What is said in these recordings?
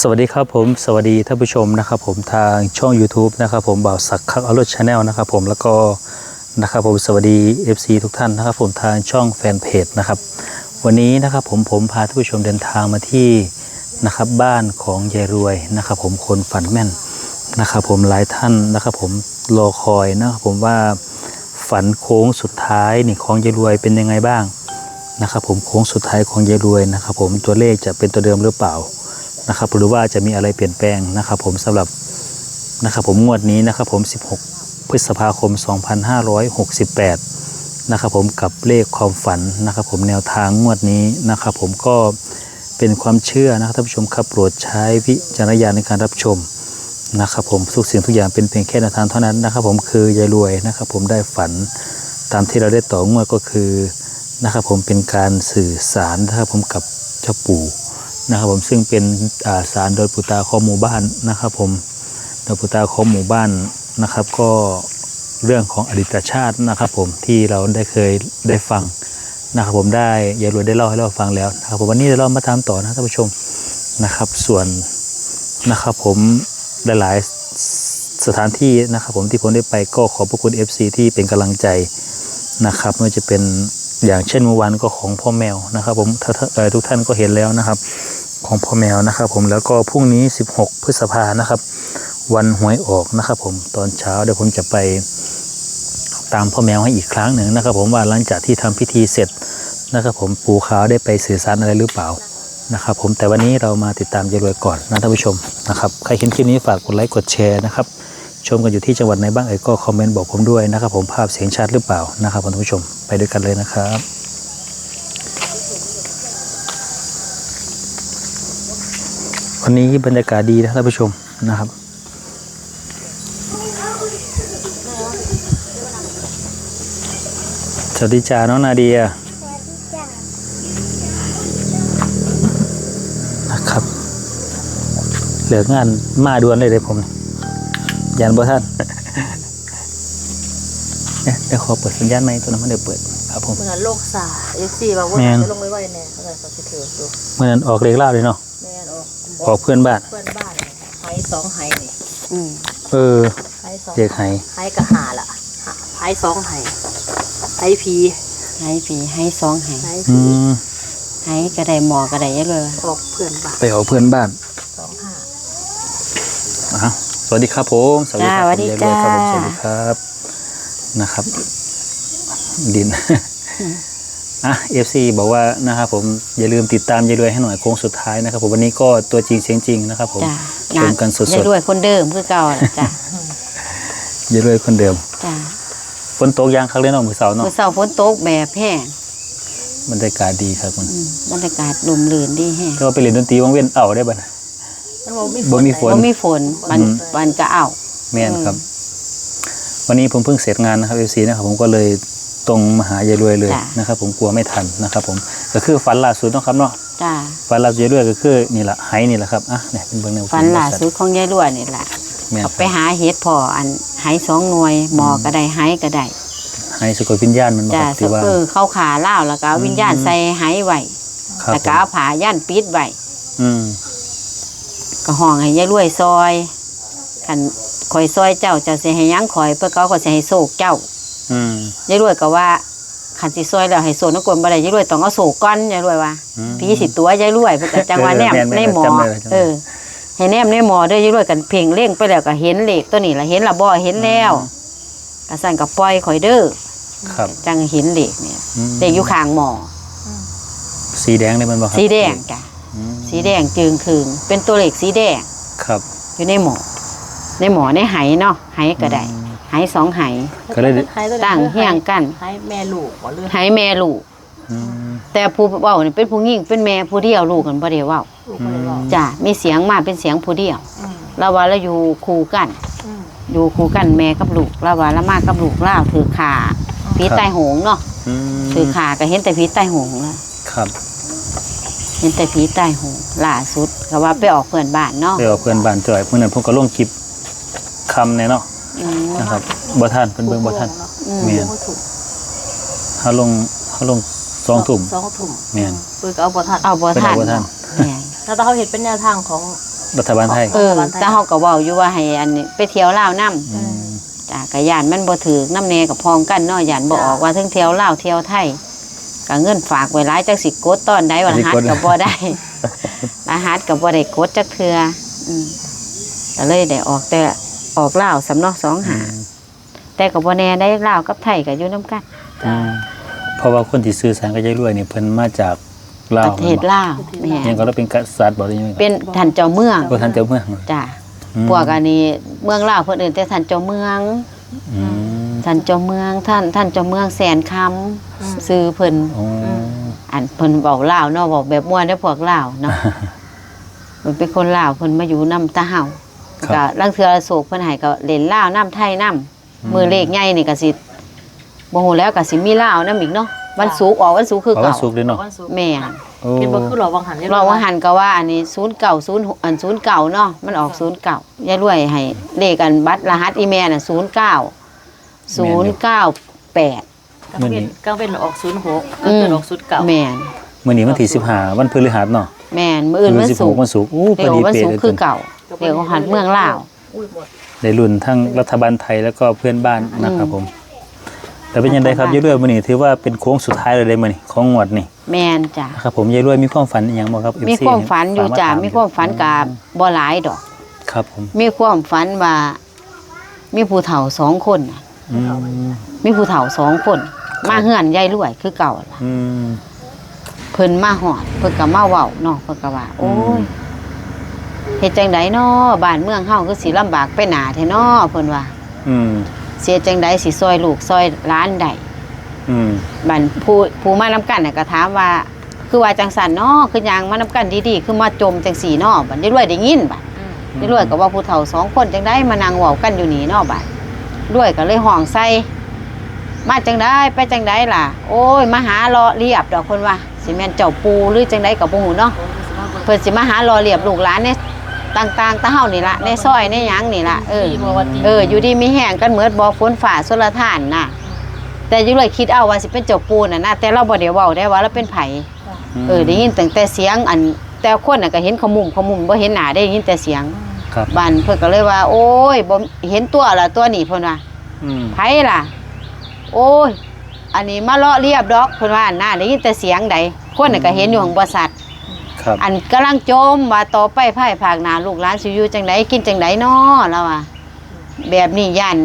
สวัสดีครับผมสวัสดีท่านผู้ชมนะครับผมทางช่อง YouTube นะครับผมบ่าวสักคักอรถชาแนลนะครับผมแล้วก็นะครับผมสวัสดี FC ทุกท่านนะครับผมทางช่องแฟนเพจนะครับวันนี้นะครับผมผมพาท่านผู้ชมเดินทางมาที่นะครับบ้านของยายรวยนะครับผมคนฝันแม่นนะครับผมหลายท่านนะครับผมรอคอยนะครับผมว่าฝันโค้งสุดท้ายนี่ของยายรวยเป็นยังไงบ้าง นะครับผมโค้งสุดท้ายของยายรวยนะครับผมตัวเลขจะเป็นตัวเดิมหรือเปล่านะครับหรือว่าจะมีอะไรเปลี่ยนแปลงนะครับผมสำหรับนะครับผมงวดนี้นะครับผม 16 พฤษภาคม 2568นะครับผมกับเลขความฝันนะครับผมแนวทางงวดนี้นะครับผมก็เป็นความเชื่อนะครับท่านผู้ชมครับโปรดใช้วิจารณญาณในการรับชมนะครับผมทุกสิ่งทุกอย่างเป็นเพียงแค่แนวทางเท่านั้นนะครับผมคือยายรวยนะครับผมได้ฝันตามที่เราได้ต่องวดก็คือ นะครับผมเป็นการสื่อสารนะครับผมกับเจ้าปู่นะครับผมซึ่งเป็นาสารโดยปุตาของหมู่บ้านนะครับผมโดยปุตาของหมู่บ้านนะครับ ก็เรื่องของอดีตชาตินะครับผมที่เราได้เคยได้ฟังนะครับผมได้ยายรวยได้เล่าให้เราฟังแล้วนะครับผมวันนี้เรามาตามต่อนะท่านผู้ชมนะครับ ส่วนนะครับผมหลายๆสถานที่นะครับผมที่ผมได้ไปก็ขอบพระคุณ FC ที่เป็นกำลังใจนะครับไม่ว่าจะเป็น อย่างเช่นเมื่อวานก็ของพ่อแมวนะครับ ผมทุกท่านก็เห็นแล้วนะครับ ของพ่อแมวนะครับ ผมแล้วก็พรุ่งนี้ 16 พฤษภานะครับ วันหวยออกนะครับ ผมตอนเช้าเดี๋ยวผมจะไปตามพ่อแมวให้อีกครั้งหนึ่งนะครับ ผมว่าหลังจากที่ทำพิธีเสร็จนะครับ ผมปู่ขาวได้ไปสื่อสารอะไรหรือเปล่านะครับ ผมแต่วันนี้เรามาติดตามยายรวยก่อนนะท่านผู้ชมนะครับใครเห็นคลิปนี้ฝากกดไลค์กดแชร์นะครับ ชมกันอยู่ที่จังหวัดไหนบ้างเอ่ยก็คอมเมนต์บอกผมด้วยนะครับ ผมภาพเสียงชัดหรือเปล่านะครับท่านผู้ชมไปด้วยกันเลยนะครับวันนี้บรรยากาศดีนะท่านผู้ชมนะครับสวัสดีจ้าน้องนาเดียนะครับ เหลืองานมาด่วนเลยเลยผมนี่ ยันบ่ท่านเนี่ยเดี๋ยวขอเปิดสัญญาณไหมตัวนั้นมันเดี๋ยวเปิดครับผม เมื่อโลกสาเอฟซีบอกว่าแม่น จะลงไว้ไว้แน่เขาจะเขาจะถือดูเมื่อนั้นออกเลขเล่าเลยเนาะแม่นออกออกเพื่อนบ้าน เพื่อนบ้านไฮสองไฮนี่อืมเออไฮสองเด็กไห้ไฮกะหาละไฮสองไฮไฮพีให้ผีให้สองให้ไฮอืพีม ให้กระไดหมอกระไดเยอะเลยออกเพื่อนบ้านไปออกเพื่อนบ้านสองห้าอ้าว สวัสดีครับผมสวัสดีครับคุณยายรวยครับผมสวัสดีครับนะครับ ดินอะเอฟซีบอกว่านะครับผมอย่าลืมติดตามยายรวยให้หน่อยโค้งสุดท้ายนะครับผมวันนี้ก็ตัวจริงเสียงจริงนะครับผมจ้าชมกันสดๆยายด้วยคนเดิมคือเก่าล่ะจ้ายายรวยคนเดิมจ้าฝนตกยางครั้งเล่นออกมือเสาร์เนาะเมื่อเช้าฝนตกแบบแห้งบรรยากาศดีครับคุณอืมบรรยากาศลมลื่นดีแห้งก็ไปเล่นดนตรีวังเว้นเอาได้บ่นะ มันบอกมีบ่มีฝนก็มีฝนมันอืมมันก็เอาแม่นครับ วันนี้ผมเพิ่งเสร็จงานนะครับเอฟซีนะครับ ผมก็เลยตรงมาหายายรวยเลยนะครับ ผมกลัวไม่ทันนะครับ ผมก็คือฝันล่าสุดเนาะครับเนาะจ้าฝันล่าสุดยายรวยก็คือนี่แหละไห้นี่แหละครับอะเนี่ยเป็นเบื้องหน้าฝันล่าสุดของยายรวยนี่แหละแม่นคเขารับไปหาเห็ดพออันไหสองหน่วยหมอกระไดไหกระไดไห้สะกดวิญญาณมันบ่จ้าครับสที่ว่าเออเข้าขาเล่าวแล้วก็เอาวิญญาณใส่ไหไว้ครับแล้วผก็มเอาผ้าย่านปิดไว้อืม ก็ห้องให้ยายรวยซอยขันคอยซอยเจ้าเจะสิให้หยังคอยเพื่อเขาก็สิให้โศกเจ้าอืมยายรวยก็ว่าขันสิซอยแล้วให้โศกนกวนบ่ได้ยายรวยต้องเอาโศกก้อนยายรวยว่าอืม พี่สิตัวยายรวยเพิ่นก็จังว่าแนมเออแม่นๆในหมอ จำได้แล้วจำได้เออ ให้แนมในหมอเด้อยายรวยกันเพ่งเล่งไปแล้วก็เห็นเลขตัวนี้ล่ะเห็นละบ่เห็นแล้วก็สั่นก็ปล่อยข่อยเด้อครับจังเห็นเลขเนี่ยอืมเลขอยู่ข้างหมอ สีแดงเลยมันบ่ครับสีแดงจ้ะอืม สีแดงจึงคืงเป็นตัวเลขสีแดงครับอยู่ในหมอในหมอในไหเนาะไหก็ได้อืมไหสองไหก็เลยไฮตัวนี้ต่างเฮียงกันไฮแม่ลูกบ่เลือดไหแม่ลูกอืมแต่ผู้เว้านี่เป็นผู้หญิงเป็นแม่ผู้เดียวลูกกันบ่ได้เว้าลูกบ่ได้บอกจ้ะมีเสียงมาเป็นเสียงผู้เดียวอืมเราว่าเราอยู่คู่กันอืมอยู่คู่กันแม่กับลูกเราว่าเรามากับลูกเราถือขาผีใต้โหงเนาะอืมถือขาก็เห็นแต่ผีใต้โหงแล้วครับ เห็นแต่ผีใต้โหงล่าสุดก็ว่าไปออกเพื่อนบ้านเนาะไปเอาเพื่อนบ้านจ่อยเมื่อนั้นผมก็ลงคลิปคำเนี่ยเนาะอืมนะครับบ่ทันเป็นเบิ่งบ่ทันอืมแม่นถูกเฮาลงเฮาลงสองทุ่ม สองทุ่มแม่น เพิ่นก็เอาบ่ทันเอาบ่เป็นทัเอานบ่ทันแม่ถ้าเขาเห็นเป็นแนวทางของ รัฐบาลไทยเออแต่เฮาก็เว้าอยู่ว่าให้อันนี้ไปเที่ยวลาวนํอืมจ้ะก็ย่านมันบ่ถือน้ำแน่กับพองกันเนาะย่านบ่ออกว่าถึงเที่ยวลาวเที่ยวไทย ก็เงินฝากไว้หลายจักสิกดตอนใดวันหัสก็บ่ได้รหัสก็บ่ได้กดจักเทื่ออืมก็เลยได้ออกแต่ออกลาวสำเนอกสองหาแต่ก็บ่แน่ได้ลาวกับไทยก็อยู่นํกันอืมเพราะว่าคนที่ซื้อสารกับยายรวยนี่เพิ่นมาจากลาปวระเทศลาวแม่ยังก็เราเป็นกษัตริย์บ่ได้ยังไงเป็นท่านเจ้าเมืองบ่ทันเจ้าเมืองจ้ะอืมพวกอันนี้เมืองลาวเพิ่นเอิ้นแต่ท่านเจ้าเมืองอืม ท่านเจ้าเมืองท่านท่านเจ้าเมืองแสนคำซื้อเพิ่นอ๋อออันเพิ่นเว้าลาวเนาะเว้าแบบม่วนได้อพวกลาวเนาะเพิ่นเป็นคนลาวเพิ่นมาอยู่นำตาเฮาครับก็ลังเทื่อโศกเพิ่นให้ก็เล่นลาวนํไทยนํมือเลขใหญ่นี่ก็สิบ่ฮู้แล้วก็สิมีลาวนํอีกเนาะวันศุกร์ออกวันศุกร์คือเพราะเก่าว่าสุกเลยเนาะวันศุกร์แม่น โอ้เป็นบ่คือหลอกวังหันเราว่าหันก็ว่าอันนี้09 0อัน09เนาะมันออก09ยายรวยให้เลขอันบัตรรหัสอีเมลน่ะ09 098ก ลางเป็นกลางเป็นออกศูนย์หกกลางเป็นออกศูนย์เก่าแม่นมื้อนี้วันที่15วันพฤหัสเนาะแม่นมื้ออื่นวันศุกร์วันศุกร์อู้พเดี๋อยวดีวันเป๊ะศุกเลร์ยคือเก่าเดี๋ยวหันเมืองลาวอุ้ยหมดได้รุ่นทั้งรัฐบาลไทยแล้วก็เพื่อนบ้านนะครับผมแต่เป็นยังไงครับยายรวยมื้อนี้ถือว่าเป็นโค้งสุดท้ายเลยได้มื้อนี้ของงวดนี่แม่นจ้ะนะครับผมยายรวยมีความฝันอีหยังบ่ครับมี FC ความฝันอยู่จ้ะฝกถมีความฝันกับบ่หลายดอก ครับผมมีความฝันว่ามีผู้เฒ่าสองคนน่ะ อืมมีผู้เฒ่าสองคน มาเฮือนยายรวยคือเก่าล่ะอืม เพิ่นมาหอดเพิ่นก็มาเว้าเนาะเพิ่นก็ว่า โอ้ยเฮ็ดจังไดเนาะบ้านเมืองเฮาคือสิลำบากไปหนาแท้เนาะเพิ่นว่า อืมเสียจังไดสิซอยลูกซอยหล้านได้อืมบันผู้ผู้มานํกันน่ะก็ถามว่า คือว่าจังสันเนาะคือหยังมานํกันดีๆ คือมาจมจังสี่เนาะบัดได้รวยได้ยินบัดได้รวยก็ว่าผู้เฒ่าสองคนจังได้มานั่งเว้ากันอยู่นี่เนาะบัด รวยก็เลยห้องใส่มาจังได้ไปจังได้ล่ะ โอ้ยมาหารอเรียบดอกคนว่าสิแม่นเจ้าปูหรือจังได้ก็บ่ฮู้เนาะเพิ่นสิมาหารอเรียบลูกหลานเนี่ยต่างๆตะเฮานี่ล่ะในซอยในหยังนี่ล่ะเออเอออยู่ดีมีแห้งกันเหมือนบ่ฝนฝ่าสุรทานน่ะ แต่อยังเลยคิดเอาว่าสิเป็นเจ้าปูน่ะนะแต่เราบ่ได้เว้าได้ว่าเราเป็นไผเออได้ยินตั้งแต่เสียงอันแต่คนน่ะก็เห็นขมุมขมุมบ่เห็นหน้าได้ยินแต่เสียง ครับ บ้านเพิ่นก็เลยว่า โอ้ยบ่เห็นตัวละตัวนี้เพิ่นว่าอืมไผล่ะ โอ้ย อันนี้มาเลาะเรียบดอกเพิ่นว่าน่าได้ยินแต่เสียงใดคนน่ะก็เห็นอยู่ของบ่สัตว์ครับอันกำลังโจมว่าต่อไปภายภาคหน้าลูกหลานสิอยู่จังไดกินจังไดน้อแล้วว่าแบบนี้ย่าน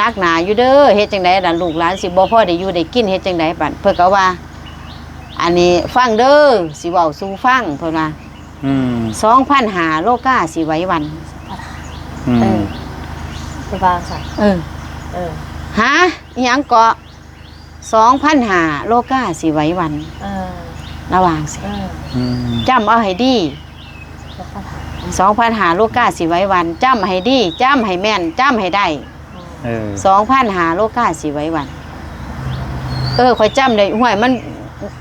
นักหนาอยู่เด้อเฮ็ดจังไดล่ะลูกหลานสิบ่พอได้อยู่ได้กินเฮ็ดจังไดบัดเพิ่นก็ว่า อันนี้ฟังเด้อสิเว้าสู่ฟังเพิ่นว่าอืม 2,500โลกาสิไหว้วัน อืเอมอไปวางใส่เออเออฮะอิหยังเกาะ2,500โลกาสิไหว้วันเออระวังสิเอออืม จำเอาให้ดีแล้วก็ถามสองพันหาโลกาสิไว้วันจำให้ดีจำให้แม่นจำให้ได้เออ สองพันหาโลกาสิไว้วัน เออคอยจำได้ห่วยมัน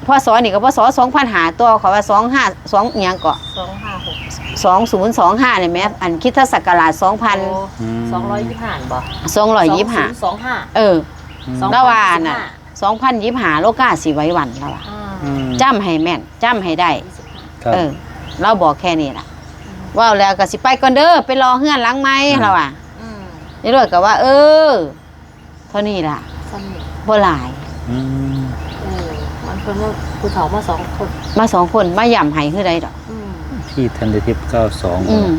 พ่อสอนี่ก็พ่อสอสองพันหาตัวเขาว่าสองห้าสองอหย่างเกาะสองห้าหกสองศูนย์สองห้าเนี่ยแม่อันคิดทศักราชสองพันสองร้อยยี่สิบห้าบ่สองร้อยยี่สิบห้าสองห้าเออสองละวาน่ะสองพันยี่สิบห้าโลกาสิไว้วันละว่าอืมจำให้แม่นจำให้ได้ครับเออ เราบอกแค่นี้ล่ะว่าวแล้วก็สิไปก่อนเด้อไปรอเฮือนหลังไหมเราอะอืมนี่รวยก็ว่า เออ เท่านี้ล่ะสนิทบ่หลายอืมเออมันเพิ่นว่าผู้เฒ่ามาสองคน มาสองคนมาย่ำให้คือใดดอก อืมพี่ทันเดทิพเก้าสองอืม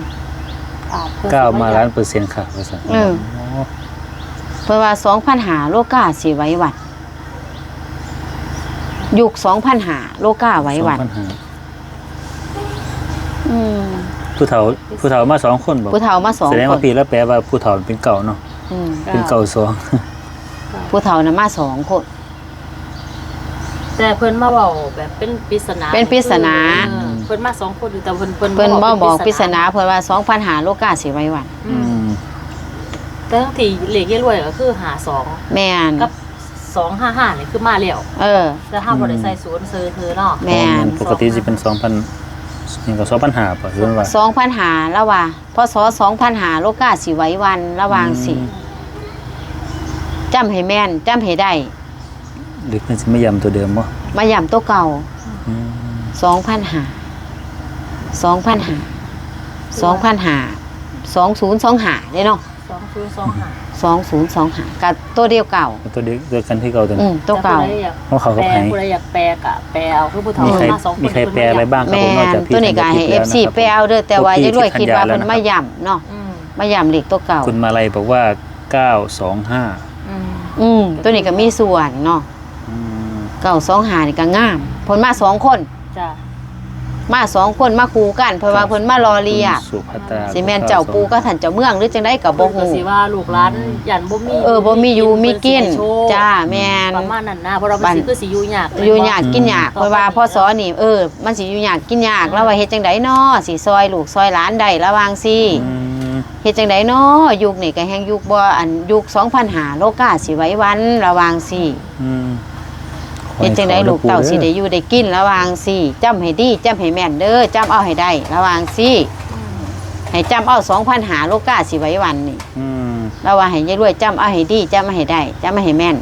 อ่เพิ่นเก้ามาสิล้านเปอร์เซ็นต์ค่ะว่าซั่นเออ เพิ่นว่าสองพันหาโลกาสิไว้วันยุคสองพันหาโลกาไว้วันสองพันห้าอืมผู้เฒ่าผู้เฒ่ามาสองคนบอกผู้เฒ่ามาสองแสดงคว่าน ปีแล้วแปลว่าผู้เฒ่าเป็นเก่าเนาะอืมเป็นเก่าสองผู้เฒ่าน่ะมาสองคน แต่เพิ่นมาเว้าแบบเป็นปริศนาเป็นปริศนา เออเพิ่นมาสองคนอยู่แต่เพิ่นเพิ่นเพิ่นบ่บอกปริศนาเเพิ่นว่าสองพันหาโลกาสิไว้วันอือืมมแต่ทั้งที่เหล็กยี่รวยก็คือหาสองแม่นกับสองห้าห้านี่คือมาแล้วเออ แต่ถ้าบ่ได้ใส่ศูนย์เซอร์เธอเนาะแม่น ปกติสิเป็นสองพันยังก็สองพันห้าป่ะหรือว่าสองพันหาแล้วว่าพศสองพันหาโลกาสิไว้วันระหวางสิอืมจำให้แม่นจำให้ได้ หรือเพิ่นสิไม่ย้ำตัวเดิมบ่มาย่ำตัวเก่าอืมสองพันหาสองพันหาสองพันหาสองศูนย์สองหาได้เนาะสองศูนย์สองห้าสองศูนย์สองหากับตัวเดียวเก่าตัวเดียวเดียวกันที่เก่าตัวอืนี้มตัวเก่าเพราะเขาก็แปลให้ผู้ใดอยากแปลกะแปลเอาคือผู้เฒ่ามีใครมาสองคนมีใครแปลอะไรบ้างครับแม่ผมนอกนจากพี่ตัวนี้ก็ให้ธัญเอญาฟซีแล้วนะครับไปเอาเด้อแต่ว่าพวกพี่ยายรวยคิดว่าที่ธัญญาแล้วเพิ่นนะครับมาย่ำเนาะอืมมาย่ำเหล็กตัวเก่า คุณมาลัยบอกว่าเก้าสองห้าอืมอืมตัวนี้ก็มีส่วนเนาะอืม เก่าสองหานี่ก็งามเพิ่นมาสองคน จ้ะมาสองคนมาคู่กันเพราะว่าเพิ่นมารอเรียกคุณสุภัตราสิแม่นเจ้าปูก็ท่านเจ้าเมืองหรือจังไดก็บ่เพิ่นก็ฮู้สิว่าลูกหลานยันบ่มีเออบ่มีอยู่มีกินเพิ่สิให้โชคจ้าแม่นประมาณนั้นนะเพราะเราบ้าเป็นนสิคือสิอยู่ยากอยู่ยากกินยากเพราะว่าพ่อสอนี่เออมันสิอยู่ยากกินยากแล้วว่าเฮ็ดจังไดน้อสิซอยลูกซอยหลานได้ระวังสิอืมเฮ็ดจังไดน้อยุคนี่ก็แฮงยุคบ่อันยุค2005โลกาสิไหว้วันระวังสิอืม เฮ็ดจังไดลูกเต้าสิได้อยู่ได้กินระวังสิจำให้ดีจำให้แม่นเด้อจำเอาให้ได้ระวังสิให้จำเอา2005โลกาสิไหว้วันนี่อืมระว่าให้ยายรวยจำเอาให้ดีจำเอาให้ได้จำเอาให้แม่น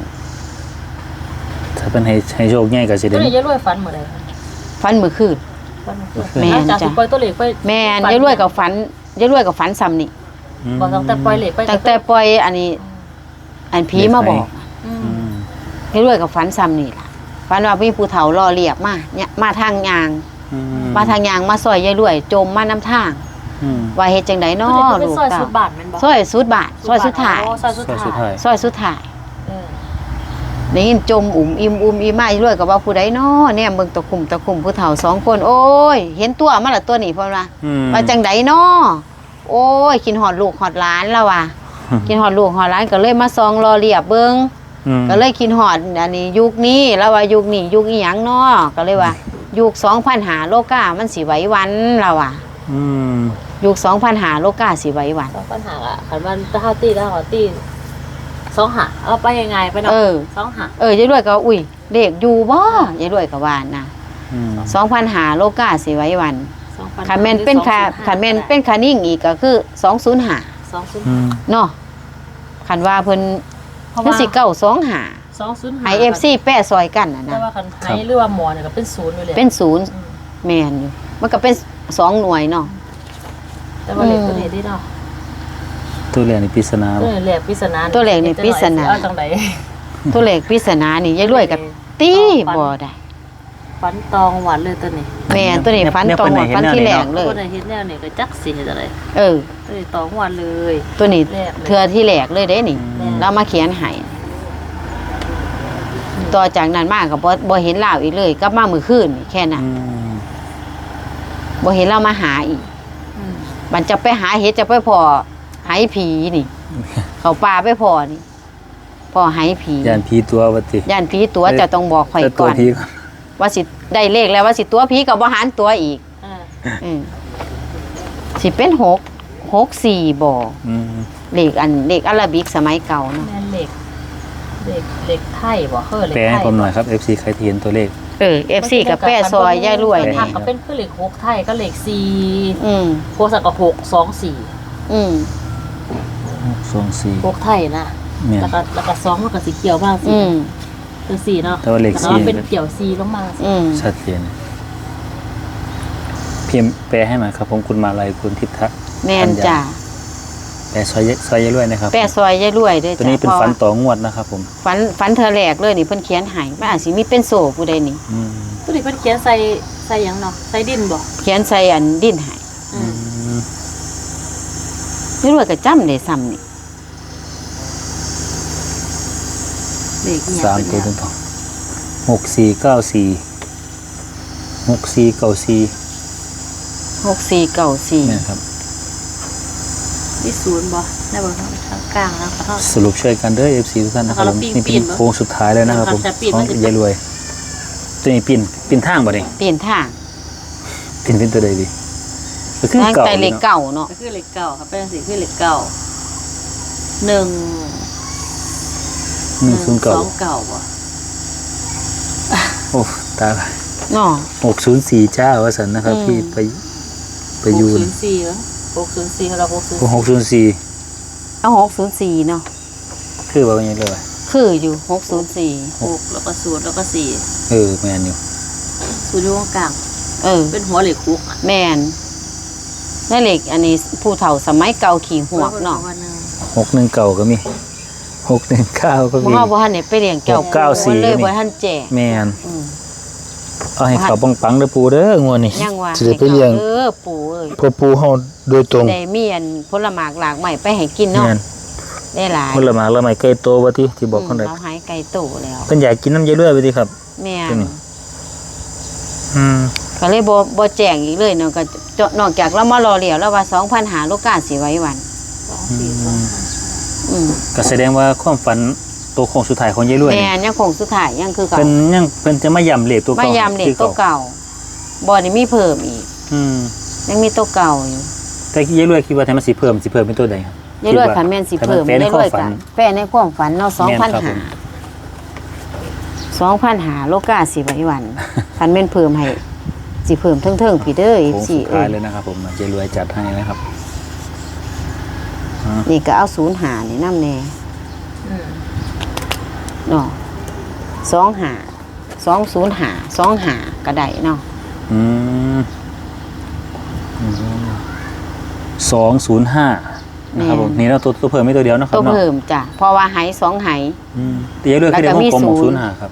ถ้าเป็นให้ให้โชคง่ายกับสิตัเด่วนนี้ยายรวยฝันหมดเลยฟันมื้อคืนฝันแม่นจากจ้ะสิปล่อยตัวเล็กไปแม่นยายรวยกับฝันยายรวยกับฝันซ้ำนี่บอกตั้งแต่ปล่อยเล็กไปตั้งแต่ปล่อยอันนี้ อันผีมาบอกอือืมมให้รวยกับฝันซ้ำนี่ล่ะ ฝันว่ามีผู้เฒ่ารอเรียกมาเนี่ยมาทางยาง อืมาทางยางมาซอยยายรวย จมมาน้ำทาง อืมว่าเฮ็ดจังไดน้อตัวนี้ลูกเป็นซอยเต้าสุดบาทแม่นบ่ซอยสุดบาทซอยสุดท้ายอ๋อซอยสุดซอยสุดท้าท้ายยซอยสุดท้ายเออได้ยินจมอุ่มอิ่มอุ่มอิ่มมายายรวยกับว่าผู้ใดน้อเนี่ยเบิ่งตะคุ่มตะคุ่มผู้เฒ่าสองคน โอ้ย เห็นตัวมาละตัวนี้เพิ่นว่าอืมว่าจังไดน้อโอ้ยกินหอดลูกหอดหลานแล้วว่ะ กินหอดลูกหอดหลานก็เลยมาซองรอเรียบเบิ่งอืม ก็เลยคิดหอดอันนี้ ยุคนี้แล้วว่ายุคนี้ยุคอีหยังเนาะก็เลยว่า ยุคสองพันหาโลกามันสิไหววันเราอะอืมยุคสองพันหาโลกาสิไหววันสองปัญหาอะคันมันถ้าเฮาตีถ้าเฮาตีสองหาเอาไปยังไงไปเนาะเออสองหาเออยายรวยก็อุ้ยเด็กอยู่บ่ยายรวยก็ว่านะอืมสองพันหาโลกาสิไหววันสองพันขันแมนเป็นขาขันแมนเป็นขานิ่งอีกก็คือสองศูนย์หาสองศูนย์อืมเนาะขันว่าเพิ่นเพ ราะเพิ่นว่าสิเก้าสองหาสองศูนย์หาให้เอฟซีแปะซอยกันนะแต่นะว่าคันไห้หรือว่าหมอเนี่ยก็เป็นศูนย์อยู่เลยเป็นศูนย์อืมแมนอยู่มันก็เป็นสองหน่วยเนาะ แต่ว่าเล็กอืมตัวนี้ดีเนาะตัวเรียนในปริศนาตัวนี้เล็กปริศนาตัวเลขนี่ปริศนา เอาจังได ตัวเลขปริศนานี่ยายรวยกับตีบ่ได้ฟันตองหวานเลยตัวนี้แม่นตัวนี้ฟันตรงหมดฟันที่แหลงเลตัวยไหนเฮ็ดแนวนี่ก็จักสิเฮ็ดอะไรเออ ตัวนี้ตองหวานเลย ตัวนี้แหลกเลยเทือที่แหลกเลยเด้นี่แม่นเรามาเขียนให้ต่อจากนั้นมาก็บ่บ่เห็นลาวอีกเลยกลับมามื้อคืนนี่แค่นั้นอืมบ่เห็นเรามาหาอีก อืมมันจะไปหาเห็ดจะไปพอไหผีนี่ เขาป่าไปพอนี่พอไหผียานผีตัววัติย่านผีตัวจะต้องบอกข่อยแต่ตัก่วอนผีก่อนว่าสิได้เลขแล้วว่าสิตัวผีกับบ่หารตัวอีกเอออืมสิเป็นหก หกสี่บ่อืมเลขอันเลขอาราบิกสมัยเก่าเนาะแม่นเหล็กเหล็กเหล็กไทยบ่เฮ้อเหล็กแปลไทให้ยผมหน่อยครับ FC ใครที่เห็นตัวเลข เออ FC กับแป้ซอยย่ายรวยมันนี่ทักก็เป็นคือเหล็กหกไทยก็เหล็กสี่อืมโคสักก็หกสองสี่อืมสองสี่หกไทยนะเนี่ย แล้วก็แล้วก็สองมันก็สีเขียวมากสิอืม คือสี่เนาะแต่ว่าเหล็กสี่แล้วเป็นเขียวสีลงมาสิอืม ชัดเจนพิมพ์แปลให้หน่อยครับผมคุณมาลัยคุณทิพย์ทัก แม่นจ้ะแปลซอยเยซอยเยอะด้วยนะครับ แป้ซอยย่ายรวยเด้วยตัวจ้ะนี้เป็นพราะฟันว่าต่องวดนะครับ ผมฝันฝันเธอแหลกเลยนี่เพิ่นเขียนให้มันอาจสิมีเป็นโซ่ผู้ใดนี่ อืมตัวนี้เป็นเขียนใส่ใส่หยังเนาะใส่ดินบ่เขียนใส่อันดิ้นให้อืมอืมไม่รู้ว่าก็จำได้ซ้ำนี่เหล็กเนี่ยสามเป็นตัวเนี่ยตรงๆหกสี่เก้าสี่หกสี่เก้าสี่หกสี่เก้าสี่เนี่ยครับ มีศูนย์บ่ได้บ่ทางกลางแล้วก็เท่าสรุปช่วยกันเด้อ FC ทุกท่านนะครับแล้วผมก็นี่ปีเป็นนๆบ่โค้งสุดท้ายแล้วนะครับผมแล้วก็จะปีนของมันจะ ยายรวย ตัวนี้ปีนปีนทางบ่เนี่ยเปลี่ยนทางปีนเป็นตัวใดดีก็คือทางเก่าแต่เลขเนาะเก่าเนาะก็คือเหล็กเก่าครับเป็นสีคือเหล็กเก่าหนึ่งหนึ่งศูนย์เก่าสองเก่าบ่โอ้ตายละเนาะ หกศูนย์สี่จ้าวสันนะครับอืม พี่ไปไปหยูกศูนนย์สี่มั้ง หกศูนย์สี่เราหกศูนย์หกศูนย์สี่เอาหกศูนย์สี่เนาะคือว่าอย่างนี้เลยว่ะคืออยู่หกศูนย์สี่หกแล้วก็ศูนย์แล้วก็สี่เออแมนอยู่ศูนย์อยู่ตรงกลางอเออ เป็นหัวเหล็กคุกอะแม่นนั่นเหล็กอันนี้ผู้เฒ่าสมัยเก่าขี่หวกเนาะวันหนึ่งหกหนึ่งเก่าก็มีหกหนึ่งเก้าก็บ่มีเฮาบ่ทันได้ไปเลี้ยงแก้วหกเก้าสี่เลยก็มีบ่ทันแจกแมนอืม เอาให้เขาปังปังๆเด้อปูเด้องวดนี้ยังว่าจะได้ไปเลี้ยงเออปู่เอ้ยพอปูเฮาโดยตรงได้มีอันผลหมากหลากใหม่ไปให้กินเนาะแม่นได้หลายมันละหมากละไม้ไก่โตว่าที่ที่บอกคนใดเราหายไก่โตแล้วเพิ่นอยากกินน้ำเยายเรื่อยไปติครับแม่เป็นนไงอืมก็เลยบ่บ่แจ้งอีกเลยเนาะก็เจาะนอกจากเรามารอเลี้ยวแล้วว่า2,000หาโลกาสิไว้วันสองสี่สองอืมก็แสดงว่าความฝัน ตัวโคงสุดท้ายของยายเรื่อยแม่นี่นยังคงสุดท้ายยังคือเก่าเพิ่นยังเพิ่นจะมาย่ำเลขตัวมาเก่ายามเด็กตัวเก่าบ่ได้มีเพิ่มอีก อืมยังมีตัวเก่าอยู่แต่ยายเรื่อยคิดว่าถ้ามันสิเพิ่มสิเพิ่มเป็นตัวใดครับ ยายรวยคันแม่นสิเพิ่มถ้ามันแปลในยายรวยความฝักันนแปลในความฝันเนาะแม่นครับผม2,000 2,000หาโลกาสิไว้วันคันแม่นเพิ่มให้สิเพิ่มเทิงๆพี่เด้อโค้งสิสุดเอ้ท้ายยเลยนะครับผมยายรวยจัดให้นะครับนี่ก็เอา0หานี่นำแน่อืม เนาะสองหาสองศูนย์หาสองหาก็ได้เนาะอืมสองศูนย์ห้านะครับผมนี่เราตัวตัวเพิ่มไม่ตัวเดียวนะครับตัวเนาะเพิ่มจ้ะเพราะว่าหายสองหายอืมแต่ยายเรื่อยแล้วคือก็ได้วงมีกลมของศูศูนนย์ย์ห้าครับ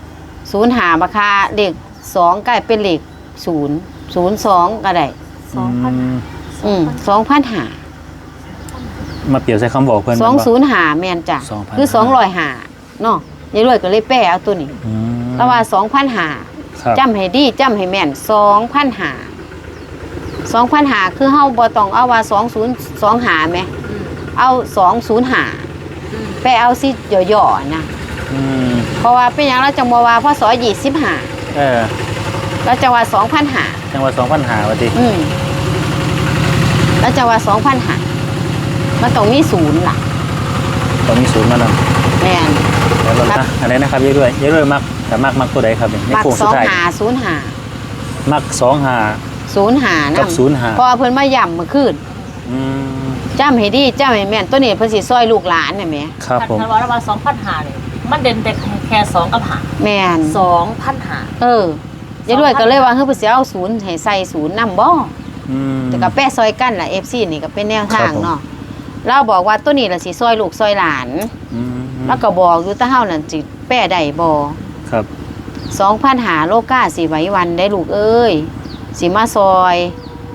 ศูนย์หาราคาเด็กสองกลายเป็นเหล็กศูนย์ศูนย์สองก็ได้สองพันอืมอืมสองพันหามาเปรียบใช้คำบอกเพื่อนสองมัศูนย์หาแมนจ้ะ2,500คือสองร้อยหาเนาะ ยายรวยก็เลยแปะเอาตัวนี้อืมแล้วว่าสองพันหาครับจำให้ดีจำให้แม่นสองพันหาสองพันหาคือเฮาบ่ต้องเอาว่าสองศูนย์สองหาไหมอืมเอาสองศูนย์หาอืมไปเอาสิหย่อๆนะอืมเพราะว่าเป็นอย่างเราจังบ่ว่าพศยี่สิบห้าเออแล้วจังว่าสองพันหา จังหวัดสองพันหาวะทีอืมแล้วจังว่าสองพันหามันต้องมีศูนย์ล่ะตอนนี้ศูนย์มานแม่นำแล้วเรานะอะไรนะครับยายด้วยยายด้วยมักแต่มักมักตัวใดครับเนี่ยในมักโค้งสสุอดงท้ายหาศูนย์หามักสองหา ศูนย์หากับนำศูนย์หาเพราะว่าเพิ่นมาย่ำเมื่อคืนอืมจำให้ดีจำให้แม่นตัวนี้เพิ่นสิซอยลูกหลานน่ะแหม่ครับผมคันว่าระหว่างสองพันหาเนี่ยมันเด่นแต่แค่สองกับหาแม่นสองพันหาเออยายรวยก็เลยว่าเฮ้ยเพิ่นสิเอาศูนย์ให้ใส่ศูนย์นำบ่ อืม แต่ก็แปะซอยกันล่ะ FC นี่ก็เป็นแนวทางครับผม เนาะเราบอกว่าตัวนี้ล่ะสิซอยลูกซอยหลาน อืม แล้วก็บอกอยู่แตะเฮานั่นสิแป้ได้บ่ครับสองพันหาโลก้าสิไหว้วันได้ลูกเอ้ยสิมาซอย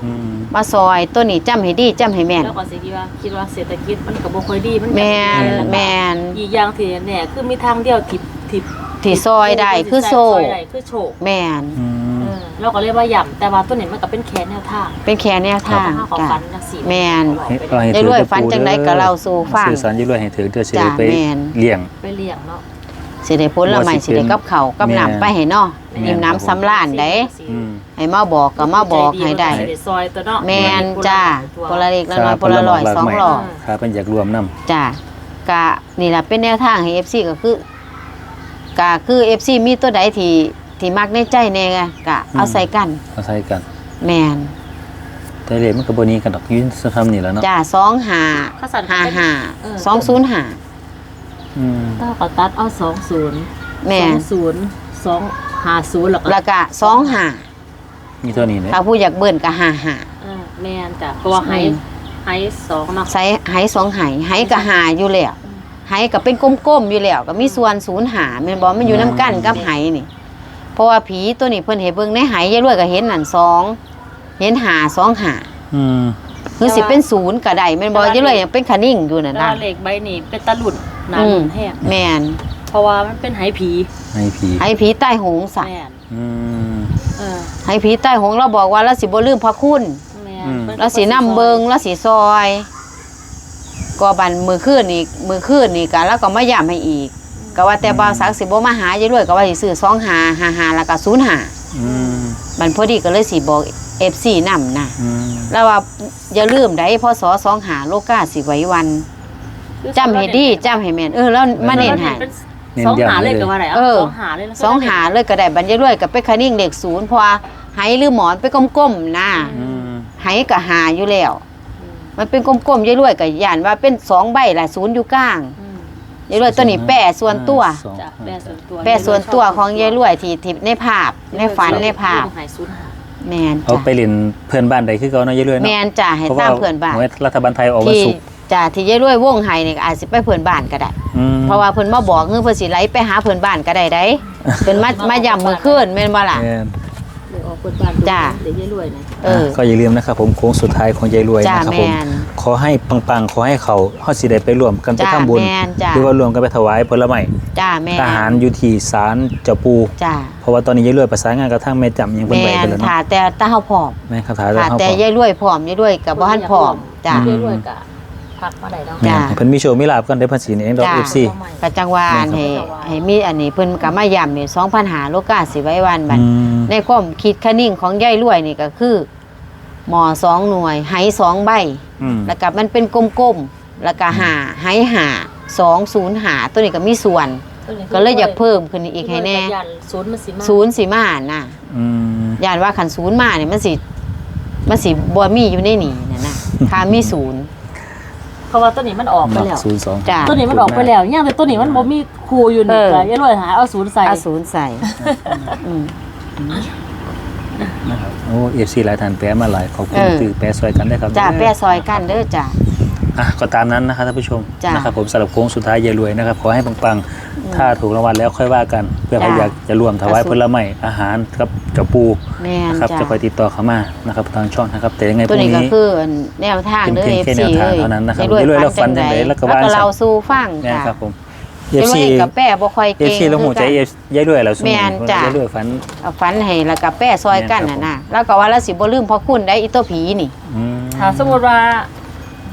อืมมาซอยตัวนี้จำให้ดีจำให้แม่น แล้วก็สิคิดว่าคิดว่าเศรษฐกิจมันก็บ่ค่อยดีมันแม่นแม่นอีกอย่างที่แน่ๆคือมีทางเดียวที่ที่ที่ซอยได้คือโซ่ซอยได้คือโชค แม่นอืม เออเราก็เรียกว่าย่ำแต่ว่าตัวนี้มันก็เป็นแค่แนวทางเป็นแค่แนวทางของจ้ะฟันจังซี่แม่นให้เอาให้ยายรวยฝันจังใดก็เล่าสู่ฟัง สื่อสารยายรวยให้ถือเดี๋ยวสิได้จ้ะไปแม่น เลี้ยง ไปเลี้ยงเนาะสิได้ผลละไม้ว่าสิสิได้กับเขาวกับแม่นน้ำไปให้เนาะแม่นยิ้มน้ำสำราญได้อืม ให้มาบอกก็มาบอกให้ได้ ใจซอยตัวเนาะแม่นจ้าพลเล็กละน้อยพลละร้อยสองหมร้อยครับเป็นอยากรวมน้ำจ้ะกะนี่แหละเป็นแนวทางให้ FC ก็คือกะคือ FC มีตัวใดที่ ที่มักในใจแน่กะเอาใส่กัน เอาใส่กัน แมนแต่เลขมันก็บ่หนี้กันดอกอยืนสะคำนี่แหล้วเนาะจ้าสองหาข้าวสันหาหาเออ สองศูนย์หาอืมถ้าก็ตัดเอาสองศูนย์แมสอนงศูนย์สองหาศูนย์แล้วก็แล้วก็สองหามีตัวนี้เลยถ้าผู้อยากเบิ่นก็หาหาเออแม่นจ้ะเพราะว่าไฮอืม ไฮสองเนาะ ใส่ไหสองไหไหก็หาอยู่แล้วไหก็เป็นก้มๆอยู่แล้วก็มีส่วนศูนย์หาแม่นบ่มันอยู่น้ำกันกับไหนี่เพ ราะว่าผีตัวนี้เพิ่นเห็นเบิ่งในไหยายรวยก็เห็นนั่นสองเห็นหาสองหาอืมคือสิเป็นศูนย์ก็ได้แม่นบ่อยังเลยยังเป็นคนิ่งอยู่น่ะแล้วนะเหล็กใบนี่เป็นตะหลุดหนาอืหมลุดแห้งแม่นเพราะว่ามันเป็นไหผีให้ผีให้ผีใต้หงส์ซะแม่นอืมเออให้ผีใต้หงส์เราบอกว่าเราสิบ่ลืมพระคุณแม่นอืมพิ่นเราสินำเบิงเราสิซอย ก็บันมือคืนอีกมือคืนนี่ก็แล้วก็มาย้ำให้อีก ก็ว่าแต่บ่าวสักสิบ่มาหาอยู่ด้วยก็ว่าสิซื้อ2 5 5 5แล้วก็0 5อืมมันพอดีก็เลยสิบอก FC นำนะอืมแล้วว่าอย่าลืมได้พศ2 5โลกาสิไหว้วันจำให้ดีจำให้แม่นเออแล้วมาเน้นให้เป็นสองหาเลยก็ว่าได้เออ สองหาเลยแล้วสองหาเลยก็ได้บรรยายด้วยกับไปคนิ่งเด็กศูนย์เพราะว่าไหหรือหมอนไปก้มๆนะอืมไหกับหาอยู่แล้วอืมมันเป็นกลมๆยายรวยกับย่านว่าเป็นสองใบละศูนย์อยู่กลาง อืม ยายรวยตัวนี้แปะส่วนตัว สองจ้ะแปรส่วนตัวแปะส่วนตัวของยายรวยที่ที่ในภาพในฝันในภาพ หายศูนย์หาแมนเอาจ้ะไปเล่นเพื่อนบ้านใดคือเก่าเนาะยายรวยแมเนาะนจ้ะให้เพราะตาว่ามเพื่อนบ้าน หวยรัฐบาลไทยออกวันที่ศุกร์จ้ะที่ยายรวยวงไห้นี่ก็อาจสิไปเพื่อนบ้านก็ได้ อืมเพราะว่าเพิ่นมาบอกเงือเพิ่นสิไหลไปหาเพื่อนบ้านก็ได้ได้เพิ่นมามาย้ำมื้อคืนแม่นบ่ล่ะ แม่นเดี๋ยวออกเปิดบ้านจ้ะ เดี๋ยวจะรวยนะ เออก็อย่าลืมนะครับผมโค้งสุดท้ายของยายรวยจ้ะนะครับผมแม่นขอให้ปังๆ ขอให้เขาเฮาสิได้ไปร่วมกันไปจ้ะทำบุญแม่นจ้ะหรือว่ารวมกันไปถวายผลไม้จ้าแม่ทหารอยู่ที่ศาลเจ้าปู่จ้าเพราะว่าตอนนี้ยายรวยประสานงานกับทางแม่จำยังเพิ่นแม่ไปนเพิ่นแล้วเนาะถ่าแต่ตาเฮาพร้อมแม่นคาถาถ่าเฮาแต่พอยายรวยพร้อมยายรวยกับบ่ทันพร้อมจ้าเดี๋ยวรวยกะพักมาได้แล้วแม่นจ้ะให้เพิ่นมีโชว์มีลาบกันได้ภาษีนี่เองดอกจ้ะ FC กะจังหวานให้ให้มีอันนี้เพิ่นก็มาย้ำนี่2,000หาโลกาสิไว้วันบัดอืม ในความคิดคนิ่งของยายรวยนี่ก็คือ หมอสองหน่วยไหสองใบ อืมแล้วก็มันเป็นกลมๆ แล้วก็หาไหหา205หาตัวนี้ก็มีส่วน ก็เลยอยากเพิ่มขึ้นอีกให้แน่ยันศูนย์มันสิมาศูนย์สิมาน่ะอืมยานว่าขันศูนย์มาเนี่ยมันสิมันสิบ่มีอยู่ในนี่นะนะถ้ามีศูนย์ เพราะว่าตัวนี้มันออกไปแล้ว ศูนย์สองจ้ะ ตัวนี้มันออกไปแล้วย่างแต่ตัวนี้มันบ่มีครูอยู่เอนี่อก็อย่ารวยหาเอาศูนย์ใส่เอาศูนย์ใส่อืม นะครับโอ้ FC หลายท่านแปลมาหลายขอบคุณเออ ตื่อแปลซอยกันได้ครับจ้าเด้อแปรซอยกันเด้อจ้า อะก็ตามนั้นนะครับท่านผู้ชมจ้ะนะครับผมสำหรับโค้งสุดท้ายยายรวยนะครับขอให้ปังๆถ้าถูกรางวัลแล้วค่อยว่ากันเพื่อใครจ้ะอยากจะร่วมถวายกระสุน ผลไม้อาหารกับกับปูแม่นนะครับจ้าจะคอยติดต่อเข้ามานะครับทางช่องนะครับแต่ยังไงพตัวรุ่งนี้ก็นี้ คือแนวทางเด้อ เป็นเพียงแค่ FC แนวทางเอ้ยเท่านั้นนะครับได้ได้รวยฝัแล้วฝันจังใดแล้วก็ว่าแล้วก็เราสู้ฟังเนี่ยจ้าครับผม ยายร FC วยกับแปรบ่ค่อยเอเก่ฟงซีแล้วหูใจคือกันยายรวยแล้วสมแม่นจ้ะยายรวยฝันเอาฝันให้แล้วก็แปรซอยกันแม่น่ะนครับนะแล้วก็ว่าแล้วสิบ่ลืมพระคุณได้อีตัวผีนี่อืมถ้าสมมติว่า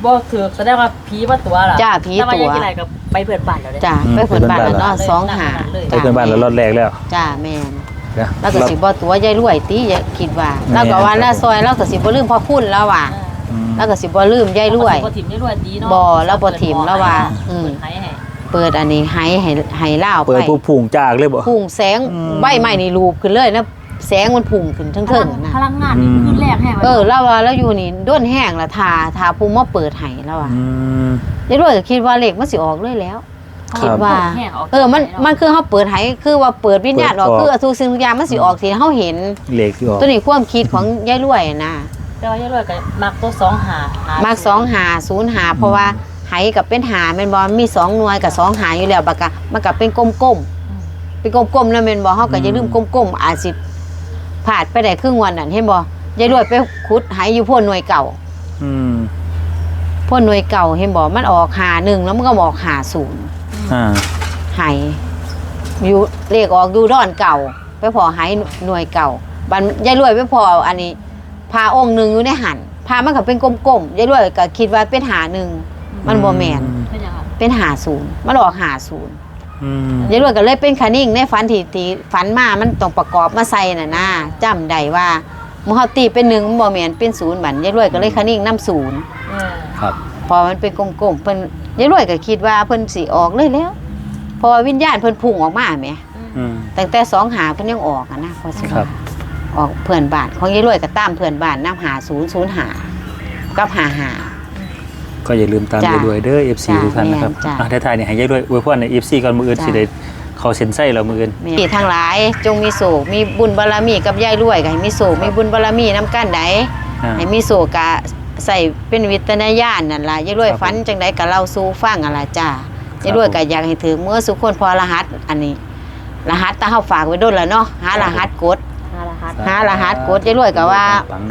บ่ถือแสดงว่าผีมาตัวล่ะจ้ะผีแต่ว่าตัวยังกินอะไรกับไปเปิดบ้านแล้วเด้จ้าไปเพิ่นบ้านแล้วเนาะสองหาไปเพื่อนบ้านแล้วรอดแรกแล้วจ้าแม่นนะแล้วก็สิบ่ตัวยายรวยติอย่าคิดว่าแม่นแล้วก็ว่าครับแล้วซอยแล้วก็สิบ่ลืมพ่อคุณแล้วว่ะอืมแล้วก็สิบ่ลืมยายรวยบ่ถิ่มยายรวยดีเนาะบ่แล้วบ่ถิ่มแล้วว่าอืม เปิดให้ให้เปิดอันนี้ให้ให้ให้ล่าวเปิไปดผู้พุ่งจากเลยบ่ พุ่งแสงอืม ใบไม้นี่รูปขึ้นเลยนะแสงมันพุ่งขึ้นทั้งเทิงนะพลังงานนี่คือแรกแห้งเออแล้วว่าแล้วอยู่นี่ด้นแห้งละทาทาภูมิมาเปิดให้แล้วอะอืม ยายรวยก็คิดว่าเลขมันสิออกเลยแล้ว ครับ คิดว่าแห้งออกเออมันมันคือเฮาเปิดให้คือว่าเปิดวิญญาณออกเปิดออก คือทุกสิ่งทุกอย่างมันสิออกที่เฮาเห็น เหล็กที่ออกตัวนี้ความคิดของยายรวยนะ แต่ว่ายายรวยก็มักตัวสองหาหมากสองหาศูนย์หาเพราะว่า ไหกับเป็นหาแม่นบอมีสองหน่วยกับสองหาอยู่แล้วบักกะมันกับเป็นกลมๆเป็นกลมๆแล้วแม่นบอเฮาก็อย่าลืมกลมๆอาจสิผาดไปได้ครึ่งวันนั่นเห็นบ่ยายรวยไปขุดไหอยู่พ่นหน่วยเก่า อืมพ่นหน่วยเก่าเห็นบ่มันออกหาหนึ่งแล้วมันก็บอกหาศูนย์อ่าไหอยู่เลขออกอยู่ดอนเก่า ไปพอไหหน่วยเก่าบันยายรวยไปพออันนี้พาองค์หนึ่งอยู่ในหันพามันก็เป็นกลมๆยายรวยก็คิดว่าเป็นหาหนึ่ง มันบ่แม่นเป็นยังไงเป็นหาศูนย์มันออกหาศูนย์อืมยายรวยก็เลยเป็นคันนิ่งในฝันที่ที่ฝันมา มันต้องประกอบมาใส่น่ะนะจำได้ว่าหมเฮาตีเป็นหนึ่งบ่แม่นเป็นศูนย์บัดยายรวยก็เลยคันนิ่งนํศูนย์เออครับ พอมันเป็นกลมๆเพิ่นยายรวยก็คิดว่าเพิ่นสิออกเลยแล้วเพอวิญญาณเพิ่นพุ่งออกมาแหมอืมตั้งแต่สองหาเพิ่นยังออกอะนะพอสิครับออกเพื่อนบ้านของยายรวยก็ตามเพื่อนบ้านนํหาศูนย์ศูนย์หากับหาหา ก็อย่าลืมตามจ้ะยายรวยเด้อ FC จ้ะทุกท่านนะครับแม่นจ้ะ อะท้ายๆนี่ให้ยายรวยอวยพรใน FC ก่อนมืออื่นจ้ะสิได้เข้าเซ็นไส้เรามืออื่นมีทั้งหลายจงมีโศกมีบุญบารมีกับยายรวยก็ให้มีโศกมีบุญบารมีน้กันใดอ่าให้มีโศกกะใส่เป็นวิตนญาณนั่นล่ะยายรวยครับฝันจังไดก็เล่าสู่ฟังอะล่ะจ้าครับ ยายรวยก็อยากให้ถึงเมื่อสุคนพอรหัสอันนี้ รหัสตาเฮาฝากไว้โดนแล้วเนาะหารหัสกดหารหัส หารหัสกดยายรวยก็ว่า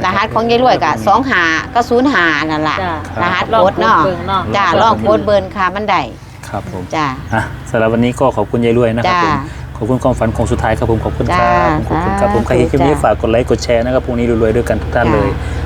รหัสของยายรวยก็2หาก็0หานั่นล่ะจ้ะรหัสกดเนาะลองกดเบิ่งเนาะ จ้าลองกดเบิ่นค่ะมันได้ครับผมจ้า อะสำหรับวันนี้ก็ขอบคุณยายรวยนะครับจ้ะผมขอบคุณความฝันของสุดท้ายครับผมขอบคุณคจ้ะรับขอบคุณครับผมสาธุใครที่คลิปนี้จ้ะฝากกดไลค์กดแชร์นะครับพรุ่งนี้รวยๆด้วยกันทุกท่านเลยจ้ะ